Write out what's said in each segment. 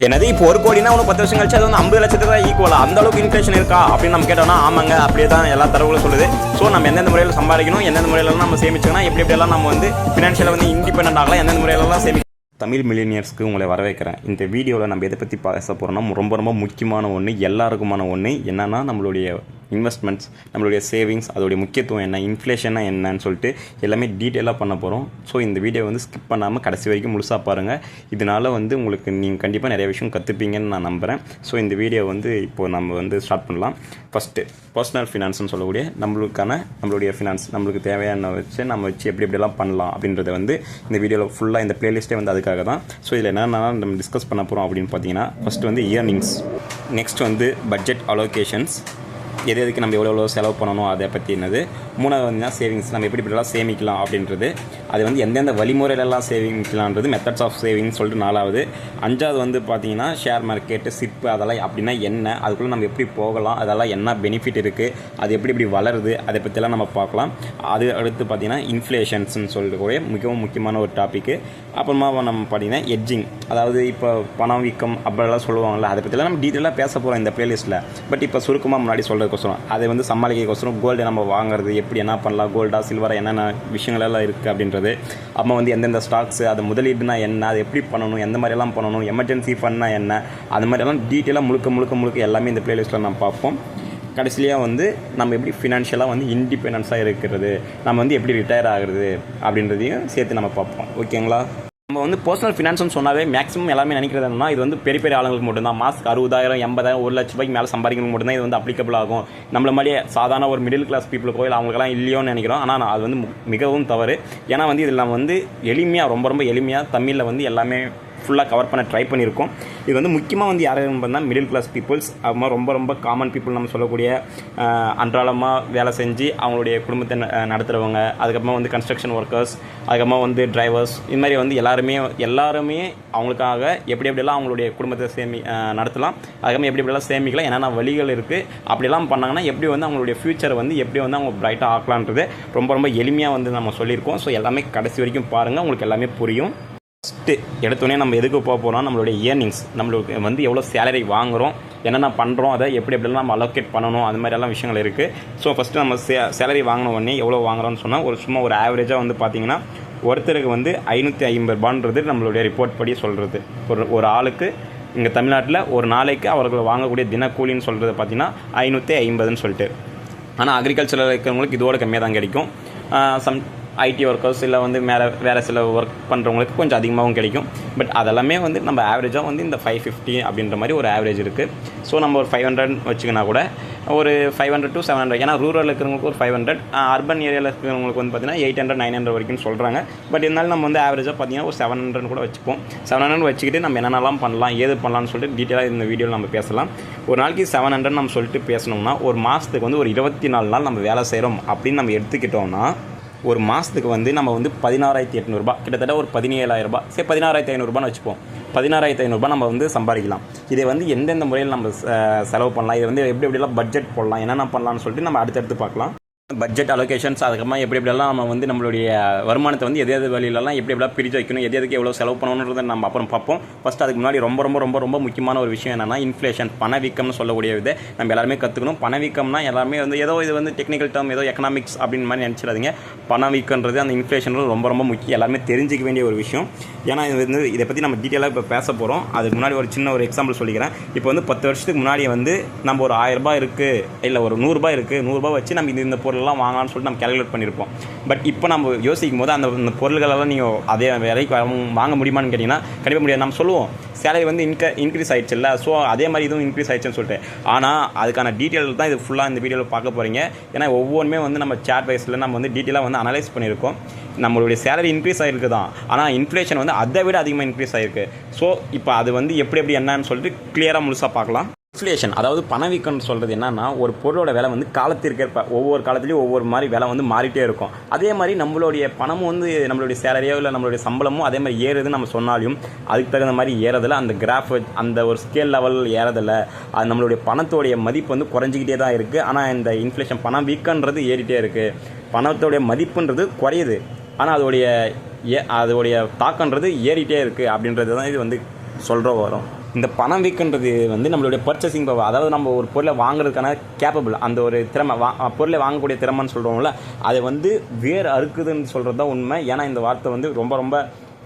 என்னது இப்போ ஒரு கோடினா ஒன்று பத்து வருஷம் கழிச்சு அது வந்து ஐம்பது லட்சத்துக்கு தான் ஈக்குவலா அந்த அளவுக்கு இன்ஃப்ளேஷன் இருக்கா? அப்படின்னு நம்ம கேட்டோம்னா ஆமாங்க அப்படியே தான் எல்லா தரவுகளும் சொல்லுது. ஸோ நம்ம எந்தெந்த முறையில் சம்பாதிக்கணும் எந்தெந்த முறையிலலாம் நம்ம சேமிச்சுக்கணும் எப்படி எப்படியெல்லாம் நம்ம வந்து ஃபினான்ஷியலாக வந்து இண்டிபெண்ட் ஆகலாம் எந்தெந்த முறையிலலாம் சேமி தமிழ் மில்லினியர்ஸ்க்கு உங்களை வரவேற்கிறேன். இந்த வீடியோவில் நம்ம எதை பற்றி பேச போகிறோம்னா ரொம்ப ரொம்ப முக்கியமான ஒன்று எல்லாருக்குமான ஒன்று என்னென்னா நம்மளுடைய இன்வெஸ்ட்மெண்ட்ஸ் நம்மளுடைய சேவிங்ஸ் அதோடைய முக்கியத்துவம் என்ன இன்ஃப்ளேஷன்னா என்னன்னு சொல்லிட்டு எல்லாமே டீட்டெயிலாக பண்ண போகிறோம் ஸோ இந்த வீடியோ வந்து ஸ்கிப் பண்ணாமல் கடைசி வரைக்கும் முழுசாக பாருங்கள் இதனால் வந்து உங்களுக்கு நீங்கள் கண்டிப்பாக நிறைய விஷயம் கற்றுப்பீங்கன்னு நான் நம்புகிறேன் ஸோ இந்த வீடியோ வந்து இப்போது நம்ம வந்து ஸ்டார்ட் பண்ணலாம். ஃபஸ்ட்டு பர்சனல் ஃபினான்ஸ்னு சொல்லக்கூடிய நம்மளுக்கான நம்மளுடைய ஃபினான்ஸ் நம்மளுக்கு தேவையான வச்சு நம்ம வச்சு எப்படி எப்படிலாம் பண்ணலாம் அப்படின்றத வந்து இந்த வீடியோவில் ஃபுல்லாக இந்த பிளேலிஸ்ட்டே வந்து அதுக்காக தான். ஸோ இதில் என்னென்ன நம்ம டிஸ்கஸ் பண்ண போகிறோம் அப்படின்னு பார்த்தீங்கன்னா ஃபஸ்ட்டு வந்து இயர்னிங்ஸ் நெக்ஸ்ட் வந்து பட்ஜெட் அலோகேஷன்ஸ் எது எதுக்கு நம்ம எவ்வளோ எவ்வளோ செலவு பண்ணணும் அதை பற்றி என்னது? மூணாவது வந்து சேவிங்ஸ் நம்ம எப்படி இப்படிலாம் சேமிக்கலாம் அப்படின்றது. அது வந்து எந்தெந்த வழிமுறையிலலாம் சேவிங்க்கலான்றது மெத்தட்ஸ் ஆஃப் சேவிங்ஸ் சொல்லிட்டு நாலாவது. அஞ்சாவது வந்து பார்த்தீங்கன்னா ஷேர் மார்க்கெட்டு சிப்பு அதெல்லாம் அப்படின்னா என்ன? அதுக்குள்ளே நம்ம எப்படி போகலாம்? அதெல்லாம் என்ன பெனிஃபிட் இருக்குது அது எப்படி எப்படி வளருது? அதை பற்றிலாம் நம்ம பார்க்கலாம். அது அடுத்து பார்த்தீங்கன்னா இன்ஃப்ளேஷன்ஸ்னு சொல்லக்கூடிய மிகவும் முக்கியமான ஒரு டாப்பிக்கு அப்புறமா நம்ம பார்த்தீங்கன்னா எட்ஜிங் அதாவது இப்போ பணம் வீக்கம் அப்படிலாம் சொல்லுவாங்கள்ல அதை பற்றிலாம் நம்ம டீட்டெயிலாக பேச போகிறோம் இந்த ப்ளேலிஸ்ட்டில் பட் இப்போ சுருக்கமாக முன்னாடி பண்ணுறதுக்கோசரம் அதை வந்து சமாளிக்கிறதுக்கோசரம் கோல்டு நம்ம வாங்குறது எப்படி என்ன பண்ணலாம் கோல்டாக சில்வராக என்னென்ன விஷயங்களெல்லாம் இருக்குது அப்படின்றது. அப்போ வந்து எந்தெந்த ஸ்டாக்ஸு அது முதலீடுனா என்ன அது எப்படி பண்ணணும் எந்த மாதிரியெல்லாம் பண்ணணும் எமர்ஜென்சி ஃபண்ட்னா என்ன அந்த மாதிரியெல்லாம் டீட்டெயிலாக முழுக்க முழுக்க முழுக்க எல்லாமே இந்த ப்ளேலிஸ்ட்டில் நம்ம பார்ப்போம். கடைசியாக வந்து நம்ம எப்படி ஃபினான்ஷியலாக வந்து இண்டிபெண்டன்ஸாக இருக்கிறது நம்ம வந்து எப்படி ரிட்டையர் ஆகுறது அப்படின்றதையும் சேர்த்து நம்ம பார்ப்போம். ஓகேங்களா நம்ம வந்து பர்சனல் ஃபினான்ஸ்னு சொன்னாவே மேக்ஸிமம் எல்லாமே நினைக்கிறது என்னன்னா இது வந்து பெரிய பெரிய ஆளுங்களுக்கு மட்டும்தான். மாஸ்க் அறுபதாயிரம் எண்பதாயிரம் ஒரு லட்ச ரூபாய்க்கு மேலே சம்பாதிக்கணும் மட்டும்தான் இது வந்து அப்ளிகபிள் ஆகும். நம்மள மாதிரியே சாதாரண ஒரு மிடில் கிளாஸ் பீப்புளுக்கோ இல்லை அவங்களுக்கெல்லாம் இல்லையோன்னு நினைக்கிறோம். ஆனால் அது வந்து மிகவும் தவறு. ஏன்னா வந்து இதில் நம்ம வந்து எளிமையாக ரொம்ப ரொம்ப எளிமையாக தமிழில் வந்து எல்லாமே ஃபுல்லாக கவர் பண்ண ட்ரை பண்ணியிருக்கோம். இது வந்து முக்கியமாக வந்து யார் பார்த்தா மிடில் கிளாஸ் பீப்புள்ஸ் அவங்க ரொம்ப ரொம்ப காமன் பீப்புள் நம்ம சொல்லக்கூடிய அன்றாடமாக வேலை செஞ்சு அவங்களுடைய குடும்பத்தை ந- நடத்துகிறவங்க அதுக்கப்புறமா வந்து கன்ஸ்ட்ரக்ஷன் ஒர்க்கர்ஸ் அதுக்கப்புறமா வந்து டிரைவர்ஸ் இது மாதிரி வந்து எல்லாருமே எல்லாருமே அவங்களுக்காக எப்படி எப்படியெல்லாம் அவங்களுடைய குடும்பத்தை சேமி நடத்தலாம் அதுக்கப்புறமா எப்படி எப்படிலாம் சேமிக்கலாம் என்னென்ன வழிகள் இருக்குது அப்படிலாம் பண்ணாங்கன்னா எப்படி வந்து அவங்களுடைய ஃப்யூச்சரை வந்து எப்படி வந்து அவங்க பிரைட்டாக ஆக்கலான்றது ரொம்ப ரொம்ப எளிமையாக வந்து நம்ம சொல்லியிருக்கோம். ஸோ எல்லாமே கடைசி வரைக்கும் பாருங்கள் உங்களுக்கு எல்லாமே புரியும். ஃபஸ்ட்டு எடுத்தோடனே நம்ம எதுக்கு போக போகிறோம் நம்மளுடைய இயர்னிங்ஸ் நம்மளுக்கு வந்து எவ்வளோ சேலரி வாங்குகிறோம் என்னென்ன பண்ணுறோம் அதை எப்படி எப்படிலாம் நம்ம அலோகேட் பண்ணணும்? அது மாதிரியெல்லாம் விஷயங்கள் இருக்குது ஸோ ஃபஸ்ட்டு நம்ம சே சேலரி வாங்கின உடனே எவ்வளோ வாங்குறோம்னு சொன்னால் ஒரு சும்மா ஒரு ஆவரேஜாக வந்து பார்த்தீங்கன்னா ஒருத்தருக்கு வந்து ஐநூற்றி ஐம்பது ரூபான்றது நம்மளுடைய ரிப்போர்ட் படி சொல்கிறது ஒரு ஒரு ஆளுக்கு இங்கே தமிழ்நாட்டில் ஒரு நாளைக்கு அவர்கள் வாங்கக்கூடிய தினக்கூலின்னு சொல்கிறது பார்த்தீங்கன்னா ஐநூற்றி ஐம்பதுன்னு சொல்லிட்டு. ஆனால் அக்ரிகல்ச்சரில் இருக்கிறவங்களுக்கு இதோட கம்மியாக தான் கிடைக்கும். சம் ஐடி ஒர்க்கர்ஸ் இல்லை வந்து மேலே வேறு சில ஒர்க் பண்ணுறவங்களுக்கு கொஞ்சம் அதிகமாகவும் கிடைக்கும். பட் அதெல்லாமே வந்து நம்ம ஆவரேஜாக வந்து இந்த ஃபைவ் ஃபிஃப்டி அப்படின்ற மாதிரி ஒரு ஆவரேஜ் இருக்குது ஸோ நம்ம ஒரு ஃபைவ் ஹண்ட்ரட் வச்சுக்கினா கூட ஒரு five hundred to seven hundred ஏன்னா ரூரல் இருக்கிறவங்களுக்கு ஒரு ஃபைவ் ஹண்ட்ரட் அர்பன் ஏரியாவில் இருக்கிறவங்களுக்கு வந்து பார்த்தீங்கன்னா எயிட் ஹண்ட்ரட் நைன் ஹண்ட்ரட் வரைக்கும் சொல்கிறாங்க பட் இருந்தாலும் நம்ம வந்து ஆவரேஜாக பார்த்தீங்கன்னா ஒரு செவன் ஹண்ட்ரட் கூட வச்சுப்போம். செவன் ஹண்ட்ரட் வச்சுக்கிட்டு நம்ம என்னென்னலாம் பண்ணலாம் ஏது பண்ணலாம்னு சொல்லிட்டு டீட்டெயிலாக இந்த வீடியோவில் நம்ம பேசலாம். ஒரு நாளைக்கு செவன் ஹண்ட்ரட் நம்ம சொல்லிட்டு பேசணும்னா ஒரு மாதத்துக்கு வந்து ஒரு இருபத்தி நாலு நாள் நம்ம வேலை செய்கிறோம் அப்படின்னு நம்ம எடுத்துக்கிட்டோம்னா ஒரு மாதத்துக்கு வந்து நம்ம வந்து பதினாறாயிரத்தி எட்நூறுபா கிட்டத்தட்ட ஒரு பதினேழாயிரரூபா சரி பதினாறாயிரத்தி ஐநூறுபான்னு வச்சுப்போம். பதினாறாயிரத்தி ஐநூறுபா நம்ம வந்து சம்பாதிக்கலாம். இதை வந்து எந்தெந்த முறையில் நம்ம செலவு பண்ணலாம்? இதை வந்து எப்படி எப்படிலாம் பட்ஜெட் போடலாம்? என்னென்ன பண்ணலாம்னு சொல்லிட்டு நம்ம அடுத்தடுத்து பார்க்கலாம். பட்ஜெட் அலோகேஷன்ஸ் அதுக்கப்புறமா எப்படி எப்படிலாம் நம்ம வந்து நம்மளுடைய வருமானத்தை வந்து எது எது வழியிலலாம் எப்படி எப்படிலாம் பிரித்து வைக்கணும் எது எதுக்கு எவ்வளோ செலவு பண்ணணுன்றதை நம்ம அப்புறம் பார்ப்போம். ஃபஸ்ட் அதுக்கு முன்னாடி ரொம்ப ரொம்ப ரொம்ப ரொம்ப முக்கியமான ஒரு விஷயம் என்னென்னா இன்ஃப்ளேஷன் பணவீக்கம்னு சொல்லக்கூடிய இது. நம்ம எல்லாருமே கற்றுக்கணும் பணவீக்கம்னா எல்லாருமே வந்து ஏதோ இது வந்து டெக்னிக்கல் டேர்ம் ஏதோ எக்கனாமிக்ஸ் அப்படின்னு மாதிரி நினச்சிடாதீங்க. பணவீக்கன்றது அந்த இன்ஃப்ளேஷன் ரொம்ப ரொம்ப முக்கியம். எல்லாருமே தெரிஞ்சிக்க வேண்டிய ஒரு விஷயம். ஏன்னா இது வந்து இதை பற்றி நம்ம டீட்டெயிலாக இப்போ பேச போகிறோம் அதுக்கு முன்னாடி ஒரு சின்ன ஒரு எக்ஸாம்பிள் சொல்லிக்கிறேன். இப்போ வந்து பத்து வருஷத்துக்கு முன்னாடி வந்து நம்ம ஒரு ஆயிரம் ரூபாய் இருக்குது இல்லை ஒரு நூறுரூபா இருக்குது நூறுரூபா வச்சு நம்ம இந்த இந்த பொருள்லாம் வாங்கலாம்னு சொல்லிட்டு நம்ம கேல்குலேட் பண்ணியிருப்போம் பட் இப்போ நம்ம யோசிக்கும் போது அந்த இந்த பொருள்களெல்லாம் நீங்கள் அதே விலைக்கு வாங்க- வாங்க முடியுமான்னு கேட்டிங்கன்னா கண்டிப்பாக முடியாது. நம்ம சொல்லுவோம் சேலரி வந்து இன்க இன்க்ரீஸ் ஆயிடுச்சுல்ல ஸோ அதே மாதிரி இதுவும் இன்க்ரீஸ் ஆயிடுச்சுன்னு சொல்லிட்டு. ஆனால் அதுக்கான டீட்டெயில் தான் இது ஃபுல்லாக இந்த வீடியோவில் பார்க்க போகிறீங்க ஏன்னா ஒவ்வொன்றுமே வந்து நம்ம சேட் வைஸில் நம்ம வந்து டீட்டெயிலாக வந்து அனலைஸ் பண்ணியிருக்கோம். நம்மளுடைய சேலரி இன்க்ரீஸ் ஆகிருக்கு தான். ஆனால் இன்ஃப்ளேஷன் வந்து அதை விட அதிகமாக இன்க்ரீஸ் ஆகிருக்கு ஸோ இப்போ அது வந்து எப்படி எப்படி என்னன்னு சொல்லிட்டு கிளியராக முழுசாக பார்க்கலாம். இன்ஃப்ளேஷன் அதாவது பணவீக்கம்னு சொல்கிறது என்னென்னா ஒரு பொருளோட விலை வந்து காலத்திற்கேற்ப ஒவ்வொரு காலத்துலேயும் ஒவ்வொரு மாதிரி விலை வந்து மாறிட்டே இருக்கும். அதே மாதிரி நம்மளுடைய பணமும் வந்து நம்மளுடைய சேலரியோ இல்லை நம்மளுடைய சம்பளமோ அதே மாதிரி ஏறுதுன்னு நம்ம சொன்னாலும் அதுக்கு தகுந்த மாதிரி ஏறதில்ல அந்த கிராஃப் அந்த ஒரு ஸ்கேல் லெவல் ஏறதில்ல அது நம்மளுடைய பணத்தோடைய மதிப்பு வந்து குறைஞ்சிக்கிட்டே தான் இருக்குது ஆனால் இந்த இன்ஃப்ளேஷன் பணம் வீக்கன்றது ஏறிட்டே இருக்குது பணத்தோடைய மதிப்புன்றது குறையுது. ஆனால் அதோடைய ஏ அதோடைய தாக்கன்றது ஏறிட்டே இருக்குது அப்படின்றது தான் இது வந்து சொல்கிற வரும். இந்த பணம் வீக்குன்றது வந்து நம்மளுடைய பர்ச்சேசிங் பவர் அதாவது நம்ம ஒரு பொருளை வாங்குறதுக்கான கேப்பபிள் அந்த ஒரு திறமை வா பொருளை வாங்கக்கூடிய திறமைன்னு சொல்கிறோம்ல அதை வந்து வேர் அறுக்குதுன்னு சொல்கிறது தான் உண்மை. ஏன்னா இந்த வார்த்தை வந்து ரொம்ப ரொம்ப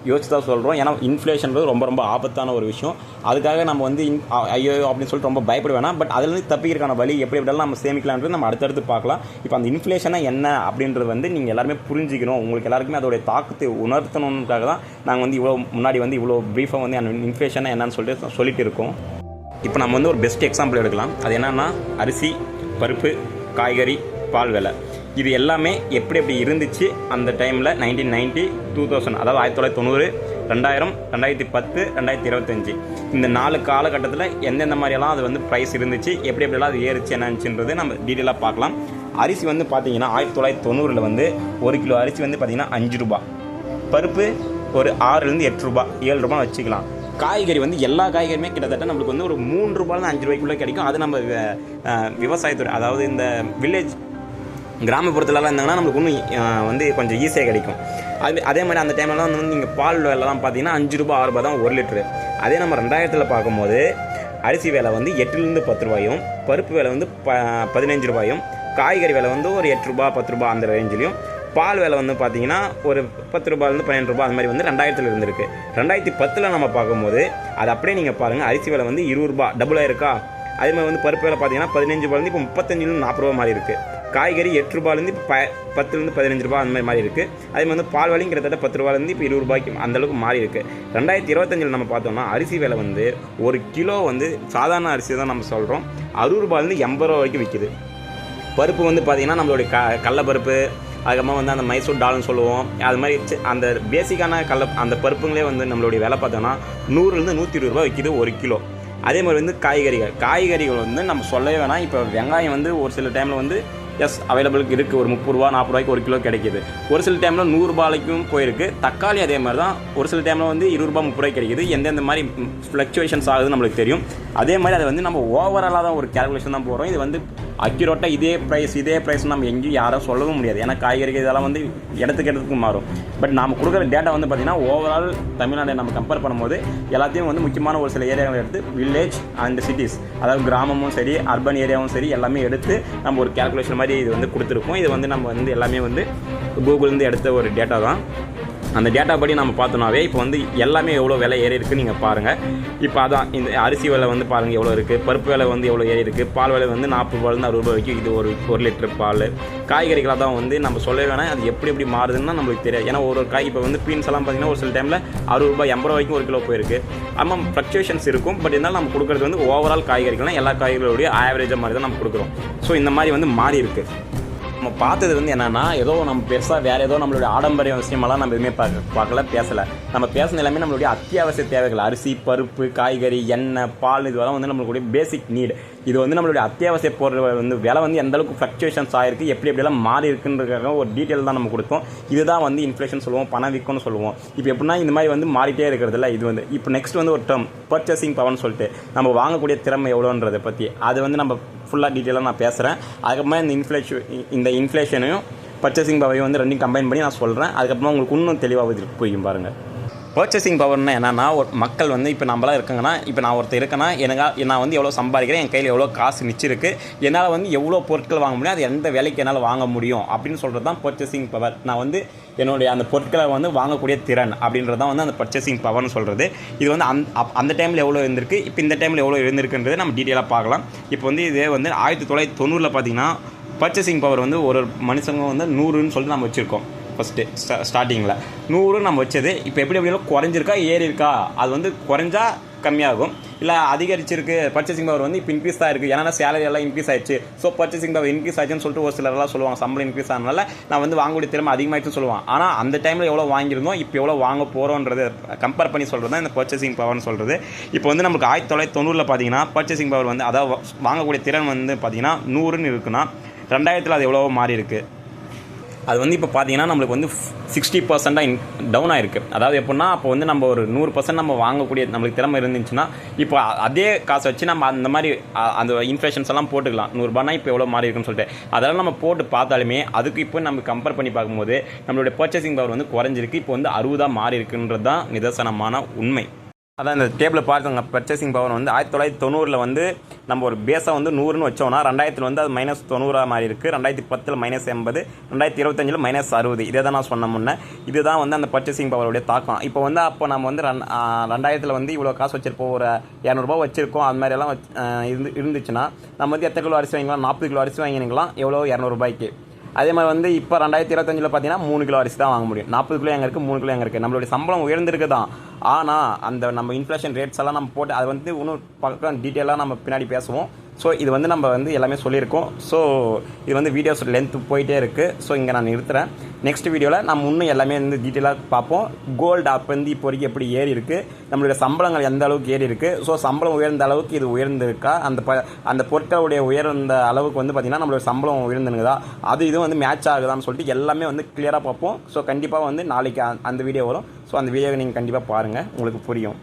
யோசிச்சு தான் சொல்கிறோம் ஏன்னா இன்ஃப்ளேஷன்றது ரொம்ப ரொம்ப ஆபத்தான ஒரு விஷயம். அதுக்காக நம்ம வந்து இன் ஐயோ அப்படின்னு சொல்லிட்டு ரொம்ப பயப்பட வேணாம். பட் அதுலேருந்து தப்பிக்கிறக்கான வழி எப்படி எப்படிலாம் நம்ம சேமிக்கலான்றது நம்ம அடுத்தடுத்து பார்க்கலாம். இப்போ அந்த இன்ஃப்ளேஷனாக என்ன அப்படின்றது வந்து நீங்கள் எல்லாருமே புரிஞ்சுக்கணும். உங்களுக்கு எல்லாருக்குமே அதோடைய தாக்கத்தை உணர்த்தணுன்றதுக்காக தான் நாங்கள் வந்து இவ்வளோ முன்னாடி வந்து இவ்வளோ ப்ரீஃபாக வந்து அந்த இன்ஃப்ளேஷனாக என்னன்னு சொல்லிட்டு சொல்லிட்டு இருக்கோம். இப்போ நம்ம வந்து ஒரு பெஸ்ட் எக்ஸாம்பிள் எடுக்கலாம். அது என்னென்னா அரிசி பருப்பு காய்கறி பால் விலை. இது எல்லாமே எப்படி எப்படி இருந்துச்சு அந்த டைமில் நைன்டீன் நைன்ட்டி டூ தௌசண்ட் அதாவது ஆயிரத்தி தொள்ளாயிரத்தி தொண்ணூறு ரெண்டாயிரம் ரெண்டாயிரத்தி பத்து ரெண்டாயிரத்தி இருபத்தஞ்சி. இந்த நாலு காலகட்டத்தில் எந்தெந்த மாதிரியெல்லாம் அது வந்து ப்ரைஸ் இருந்துச்சு எப்படி எப்படிலாம் அது ஏறுச்சு என்னச்சுன்றது நம்ம டீட்டெயிலாக பார்க்கலாம். அரிசி வந்து பார்த்தீங்கன்னா ஆயிரத்தி தொள்ளாயிரத்தி தொண்ணூறில் வந்து ஒரு கிலோ அரிசி வந்து பார்த்தீங்கன்னா அஞ்சு ரூபா. பருப்பு ஒரு ஆறுலேருந்து எட்டு ரூபா ஏழு ரூபா வச்சுக்கலாம். காய்கறி வந்து எல்லா காய்கறியுமே கிட்டத்தட்ட நம்மளுக்கு வந்து ஒரு மூணு ரூபாயிலிருந்து அஞ்சு ரூபாய்க்குள்ளே கிடைக்கும். அது நம்ம விவசாயத்துறை அதாவது இந்த வில்லேஜ் கிராமப்புறத்துலலாம் இருந்தாங்கன்னா நம்மளுக்கு இன்னும் வந்து கொஞ்சம் ஈஸியாக கிடைக்கும். அது அதே மாதிரி அந்த டைம்லலாம் வந்து நீங்கள் பால் விலைலாம் பார்த்தீங்கன்னா அஞ்சு ரூபா ஆறு ரூபா தான் ஒரு லிட்டரு. அதே நம்ம ரெண்டாயிரத்தில் பார்க்கும்போது அரிசி விலை வந்து எட்டுலேருந்து பத்து ரூபாயும் பருப்பு விலை வந்து ப பதினஞ்சு ரூபாயும் காய்கறி விலை வந்து ஒரு எட்டு ரூபா பத்து ரூபாய் அந்த ரேஞ்சிலையும் பால் விலை வந்து பார்த்தீங்கன்னா ஒரு பத்து ரூபாயிலேருந்து பன்னெண்டு ரூபா அந்த மாதிரி வந்து ரெண்டாயிரத்தில் இருந்திருக்கு. ரெண்டாயிரத்தி பத்தில் நம்ம பார்க்கும்போது அது அப்படியே நீங்கள் பாருங்கள் அரிசி விலை வந்து இருபது ரூபா டபுளாக இருக்கா? அதே மாதிரி வந்து பருப்பு விலை பார்த்தீங்கன்னா பதினஞ்சு ரூபாயிலேருந்து இப்போ முப்பத்தஞ்சுலேருந்து நாற்பது ரூபா மாதிரி இருக்குது காய்கறி எட்டு ரூபாயிலேருந்து இப்போ ப பத்துலேருந்து பதினஞ்சு ரூபா அந்த மாதிரி மாறி இருக்குது அதே மாதிரி வந்து பால் விலையும் கிட்டத்தட்ட பத்து ரூபாலேருந்து இப்போ இருபது ரூபாய்க்கு அந்தளவுக்கு மாறி இருக்குது ரெண்டாயிரத்தி இருபத்தஞ்சில் நம்ம பார்த்தோம்னா அரிசி விலை வந்து ஒரு கிலோ வந்து சாதாரண அரிசி தான் நம்ம சொல்கிறோம் அறுபது ரூபாயிலேருந்து எண்பது ரூபா வரைக்கும் விற்கிது பருப்பு வந்து பார்த்திங்கன்னா நம்மளுடைய க கடலப்பருப்பு அதுக்கப்புறமா வந்து அந்த மைசூர் டால்னு சொல்லுவோம். அது மாதிரி அந்த பேசிக்கான கடல அந்த பருப்புங்களே வந்து நம்மளுடைய விலை பார்த்தோன்னா நூறுலேருந்து நூற்றி இருபது ரூபா விற்கிது ஒரு கிலோ. அதே மாதிரி வந்து காய்கறிகள். காய்கறிகள் வந்து நம்ம சொல்லவே வேணாம். இப்போ வெங்காயம் வந்து ஒரு சில டைமில் வந்து எஸ் அவைலபிளுக்கு இருக்குது ஒரு முப்பது ரூபா நாற்பது ரூபாய்க்கு ஒரு கிலோ கிடைக்கிது. ஒரு சில டைமில் நூறுரூபாய்க்கும் போயிருக்கு. தக்காளி அதே மாதிரி தான். ஒரு சில டைமில் வந்து இருபது ரூபா முப்பது ரூபாய் கிடைக்குது. எந்தெந்த மாதிரி ஃப்ளக்சுவேஷன்ஸ் ஆகுதுன்னு நம்மளுக்கு தெரியும். அதே மாதிரி அதை வந்து நம்ம ஓவராலாக தான் ஒரு கேல்குலேஷன் தான் போகிறோம் இது வந்து அக்யூரேட்டாக இதே ப்ரைஸ் இதே ப்ரைஸ் நம்ம எங்கேயும் யாரும் சொல்லவும் முடியாது. ஏன்னா காய்கறிகள் இதெல்லாம் வந்து இடத்துக்கு இடத்துக்கு மாறும். பட் நம்ம கொடுக்குற டேட்டா வந்து பார்த்திங்கன்னா ஓவரால் தமிழ்நாட்டை நம்ம கம்பேர் பண்ணும்போது எல்லாத்தையும் வந்து முக்கியமான ஒரு சில ஏரியாவை எடுத்து வில்லேஜ் அண்ட் சிட்டிஸ் அதாவது கிராமமும் சரி அர்பன் ஏரியாவும் சரி எல்லாமே எடுத்து நம்ம ஒரு கேல்குலேஷன் மாதிரி இது வந்து கொடுத்துருக்கோம். இது வந்து நம்ம வந்து எல்லாமே வந்து கூகுள்லேருந்து எடுத்த ஒரு டேட்டா தான். அந்த டேட்டா படி நம்ம பார்த்தோம்னாவே இப்போ வந்து எல்லாமே எவ்வளோ விலை ஏறி இருக்குன்னு நீங்கள் பாருங்கள் இப்போ அதான் இந்த அரிசி விலை வந்து பாருங்கள் எவ்வளோ இருக்குது பருப்பு விலை வந்து எவ்வளோ ஏறி இருக்குது பால் விலை வந்து நாற்பது ரூபாயிலேருந்து அறுபது ரூபாய் வரைக்கும் இது ஒரு ஒரு லிட்டர் பால். காய்கறிகளாக தான் வந்து நம்ம சொல்லவே வேணாம். அது எப்படி எப்படி மாறுதுன்னா நம்மளுக்கு தெரியாது. ஏன்னா ஒரு ஒரு காய் இப்போ வந்து பீன்ஸ் எல்லாம் பார்த்தீங்கன்னா ஒரு சில டைமில் அறுபது ரூபாய் எண்பது ரூபாய்க்கும் ஒரு கிலோ போயிருக்கு. ஆமாம் ஃப்ளக்சுவேஷன்ஸ் இருக்கும். பட் இருந்தாலும் நம்ம கொடுக்குறது வந்து ஓவரால் காய்கறிகள்லாம் எல்லா காய்கறிகளுடைய ஆவரேஜாக மாதிரி தான் நம்ம கொடுக்குறோம். ஸோ இந்த மாதிரி வந்து மாறி இருக்குது நம்ம பார்த்தது வந்து என்னன்னா ஏதோ நம்ம பெருசாக வேறு ஏதோ நம்மளுடைய ஆடம்பரிய விஷயமெல்லாம் நம்ம எதுவுமே பார்க்க பார்க்கல பேசலை. நம்ம பேசின எல்லாமே நம்மளுடைய அத்தியாவசிய தேவைகள். அரிசி பருப்பு காய்கறி எண்ணெய் பால் இதுவெல்லாம் வந்து நம்மளுடைய பேசிக் நீடு இது வந்து நம்மளுடைய அத்தியாவசிய பொருள் வந்து விலை வந்து எந்த அளவுக்கு ஃப்ளக்சுவேஷன்ஸ் ஆயிருக்கு எப்படி எப்படியெல்லாம் மாறி இருக்குன்றதுக்காக ஒரு டீட்டெயில் தான் நம்ம கொடுத்தோம். இதுதான் வந்து இன்ஃப்ளேஷன் சொல்லுவோம் பணவீக்கம்னு சொல்லுவோம். இப்போ எப்படின்னா இந்த மாதிரி வந்து மாறிட்டே இருக்கிறதுல இது வந்து இப்போ நெக்ஸ்ட் வந்து ஒரு டேர்ம் பர்ச்சேசிங் பவர்னு சொல்லிட்டு. நம்ம வாங்கக்கூடிய திறமை எவ்வளோன்றதை பற்றி அது வந்து நம்ம ஃபுல்லாக டீட்டெயிலாக நான் பேசுகிறேன் அதுக்கப்புறமா இந்த இன்ஃப்ளேஷன் இந்த இன்ஃப்ளேஷனையும் பர்ச்சேசிங் பவரையும் வந்து ரெண்டையும் கம்பைன் பண்ணி நான் சொல்கிறேன் அதுக்கப்புறமா உங்களுக்கு இன்னும் தெளிவாக புரியும் பாருங்கள் பர்ச்சேசிங் பவர்னா என்னன்னா ஒரு மக்கள் வந்து இப்போ நம்மளாம் இருக்காங்கன்னா இப்போ நான் ஒருத்தர் இருக்கேன்னா எனக்கு நான் வந்து எவ்வளோ சம்பாதிக்கிறேன் என் கையில் எவ்வளோ காசு நிச்சிருக்கு என்னால் வந்து எவ்வளோ பொருட்கள் வாங்க முடியும் அது எந்த விலைக்கு என்னால் வாங்க முடியும் அப்படின்னு சொல்கிறது தான் பர்ச்சேசிங் பவர் நான் வந்து என்னுடைய அந்த பொருட்களை வந்து வாங்கக்கூடிய திறன் அப்படின்றது தான் வந்து அந்த பர்ச்சேசிங் பவர்னு சொல்கிறது இது வந்து அந்த அப்- அந்த டைமில் எவ்வளோ இருந்திருக்கு இப்போ இந்த டைமில் எவ்வளோ இருந்திருக்குன்றதை நம்ம டீட்டெயிலாக பார்க்கலாம். இப்போ வந்து இதே வந்து ஆயிரத்தி தொள்ளாயிரத்தி தொண்ணூறில் பார்த்தீங்கன்னா பர்ச்சேசிங் பவர் வந்து ஒரு மனுஷங்க வந்து நூறுன்னு சொல்லிட்டு நம்ம வச்சுருக்கோம். ஃபஸ்ட்டு ஸ்டா ஸ்டார்டிங்கில் நூறு நம்ம வச்சது இப்போ எப்படி எப்படியெல்லாம் குறைஞ்சிருக்கா ஏறி இருக்கா அது வந்து குறைஞ்சா கம்மியாகும். இல்லை அதிகரிச்சிருக்கு பர்ச்சேசிங் பவர் வந்து இப்போ இன்க்ரீஸ் தான் இருக்குது ஏன்னா சேலரி எல்லாம் இன்க்ரீஸ் ஆயிடுச்சு. ஸோ பர்ச்சேசிங் பவர் இன்க்ரீஸ் ஆச்சுன்னு சொல்லிட்டு ஒரு சிலர்லாம் சொல்லுவாங்க. சம்பளம் இன்க்ரீஸ் ஆனனால நான் வந்து வாங்கக்கூடிய திறமை அதிகமாகிட்டு சொல்லுவாங்க. ஆனால் அந்த டைமில் எவ்வளோ வாங்கியிருந்தோம் இப்போ எவ்வளோ வாங்க போகிறோன்றது கம்பேர் பண்ணி சொல்கிறது தான் இந்த பர்ச்சேசிங் பவர்னு சொல்கிறது இப்போ வந்து நமக்கு ஆயிரத்தி தொள்ளாயிரத்தி தொண்ணூறில் பார்த்தீங்கன்னா பர்ச்சேசிங் பவர் வந்து அதாவது வாங்கக்கூடிய திறன் வந்து பார்த்தீங்கன்னா நூறுன்னு இருக்குன்னா ரெண்டாயிரத்தில் அது எவ்வளவோ மாறி இருக்குது அது வந்து இப்போ பார்த்தீங்கன்னா நம்மளுக்கு வந்து சிக்ஸ்டி பர்சண்டாக இன் டவுன் ஆயிருக்கு. அதாவது எப்படின்னா அப்போ வந்து நம்ம ஒரு நூறு பர்சன்ட் நம்ம வாங்கக்கூடிய நம்மளுக்கு திறமை இருந்துச்சுன்னா இப்போ அதே காசை வச்சு நம்ம அந்த மாதிரி அந்த இன்ஃப்ளேஷன்ஸ் எல்லாம் போட்டுக்கலாம். நூறுரூபானா இப்போ எவ்வளோ மாறி இருக்குன்னு சொல்லிட்டு. அதெல்லாம் நம்ம போட்டு பார்த்தாலுமே அதுக்கு இப்போ நம்ம கம்பேர் பண்ணி பார்க்கும்போது நம்மளுடைய பர்ச்சேசிங் பவர் வந்து குறைஞ்சிருக்கு. இப்போ வந்து அறுபதாக மாறி இருக்குன்றது தான் நிதர்சனமான உண்மை. அதான் இந்த டேபிள் பார்த்துங்க பர்ச்சேசிங் பவர் வந்து ஆயிரத்தி தொள்ளாயிரத்தி தொண்ணூறில் வந்து நம்ம ஒரு பேஸை வந்து நூறுன்னு வச்சோம்னா ரெண்டாயிரத்தில் வந்து அது மைனஸ் தொண்ணூறா மாதிரி இருக்குது ரெண்டாயிரத்தி பத்தில் மைனஸ் எண்பது ரெண்டாயிரத்தி இருபத்தஞ்சில் மைனஸ் அறுபது. இதை தான் நான் சொன்ன முன்னே. இதுதான் வந்து அந்த பர்ச்சேசிங் பவருடைய தாக்கம். இப்போ வந்து அப்போ நம்ம வந்து ரெண் ரெண்டாயிரத்தில் வந்து இவ்வளோ காசு வச்சுருப்போம். ஒரு இரநூறுபா வச்சுருக்கோம். அது மாதிரி எல்லாம் வச்சு- இருந்து இருந்துச்சுன்னா நம்ம வந்து எத்தனை கிலோ அரிசி வாங்கிக்கலாம்? நாற்பது கிலோ அரிசி வாங்கினீங்களாம். எவ்வளோ இரநூறுபாய்க்கு அதே மாதிரி வந்து இப்போ ரெண்டாயிரத்தி இருபத்தஞ்சில் பார்த்தீங்கன்னா மூணு கிலோ அரிசி தான் வாங்க முடியும். நாற்பது கிலோ எங்கே இருக்குது மூணு கிலோ எங்கே இருக்குது நம்மளுடைய சம்பளம் உயர்ந்திருக்கு தான். ஆனால் அந்த நம்ம இன்ஃப்ளேஷன் ரேட்ஸ் எல்லாம் நம்ம போட்டு அது வந்து இன்னும் பக்கம் டீட்டெயிலாக நம்ம பின்னாடி பேசுவோம். ஸோ இது வந்து நம்ம வந்து எல்லாமே சொல்லியிருக்கோம். ஸோ இது வந்து வீடியோஸ் லென்த் போயிட்டே இருக்குது ஸோ இங்கே நான் நிறுத்துகிறேன் நெக்ஸ்ட் வீடியோவில் நம்ம இன்னும் எல்லாமே வந்து டீட்டெயிலாக பார்ப்போம். கோல்டு அப் வந்து இப்போ வரைக்கும் எப்படி ஏறி இருக்குது நம்மளுடைய சம்பளங்கள் எந்த அளவுக்கு ஏறி இருக்குது ஸோ சம்பளம் உயர்ந்த அளவுக்கு இது உயர்ந்திருக்கா? அந்த ப அந்த பொருட்களுடைய உயர்ந்த அளவுக்கு வந்து பார்த்திங்கன்னா நம்மளுடைய சம்பளம் உயர்ந்துனுதா அது இதுவும் வந்து மேட்ச் ஆகுதான்னு சொல்லிட்டு எல்லாமே வந்து கிளியராக பார்ப்போம். ஸோ கண்டிப்பாக வந்து நாளைக்கு அந்த வீடியோ வரும். ஸோ அந்த வீடியோவை நீங்கள் கண்டிப்பாக பாருங்கள் உங்களுக்கு புரியும்.